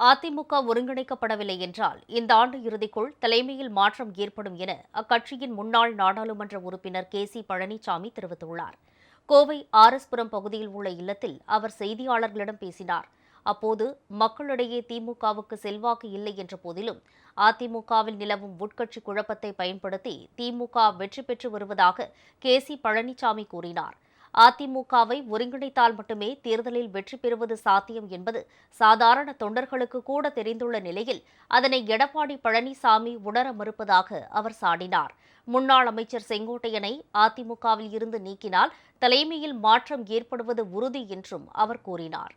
அதிமுக ஒருங்கிணைக்கப்படவில்லை என்றால் இந்த ஆண்டு இறுதிக்குள் தலைமையில் மாற்றம் ஏற்படும் என அக்கட்சியின் முன்னாள் நாடாளுமன்ற உறுப்பினர் கே சி பழனிசாமி தெரிவித்துள்ளார். கோவை ஆர்எஸ்புரம் பகுதியில் உள்ள இல்லத்தில் அவர் செய்தியாளர்களிடம் பேசினார். அப்போது மக்களிடையே திமுகவுக்கு செல்வாக்கு இல்லை என்ற போதிலும் அதிமுகவில் நிலவும் உட்கட்சி குழப்பத்தை பயன்படுத்தி திமுக வெற்றி பெற்று வருவதாக கே சி பழனிசாமி கூறினார். அதிமுகவை ஒருங்கிணைத்தால் மட்டுமே தேர்தலில் வெற்றி பெறுவது சாத்தியம் என்பது சாதாரண தொண்டர்களுக்கு கூட தெரிந்துள்ள நிலையில் அதனை எடப்பாடி பழனிசாமி உணர மறுப்பதாக அவர் சாடினார். முன்னாள் அமைச்சர் செங்கோட்டையனை அதிமுகவில் இருந்து நீக்கினால் தலைமையில் மாற்றம் ஏற்படுவது உறுதி என்றும் அவர் கூறினார்.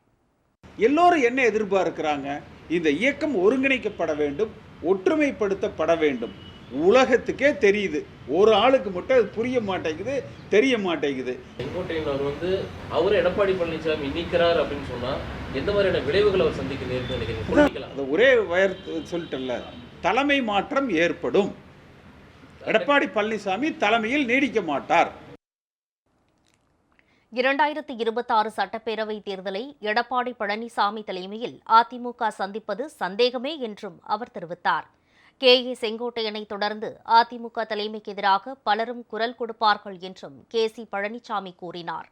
எல்லோரும் என்ன எதிர்பார்க்கிறாங்க? இந்த இயக்கம் ஒருங்கிணைக்கப்பட வேண்டும் ஒற்றுமைப்படுத்தப்பட வேண்டும். உலகத்துக்கே தெரியுது. ஒரு ஆளுக்கு மட்டும் அது புரிய மாட்டேங்குது தெரிய மாட்டேங்குது. செங்கோட்டையன் அவர் வந்து அவர் எடப்பாடி பழனிசாமி நீக்கிறார் அப்படின்னு சொன்னா எந்த மாதிரியான விளைவுகளை அவர் சந்திக்க நேர்ந்து நினைக்கிறீங்க? அது ஒரே வயர் சொல்லிட்டல தலைமை மாற்றம் ஏற்படும். எடப்பாடி பழனிசாமி தலைமையில் நீடிக்க மாட்டார். இரண்டாயிரத்தி இருபத்தாறு சட்டப்பேரவை தேர்தலை எடப்பாடி பழனிசாமி தலைமையில் அதிமுக சந்திப்பது சந்தேகமே என்றும் அவர் தெரிவித்தார். கே. ஏ செங்கோட்டையனை தொடர்ந்து அதிமுக தலைமைக்கு எதிராக பலரும் குரல் கொடுப்பார்கள் என்றும் கே. சி. பழனிசாமி கூறினார்.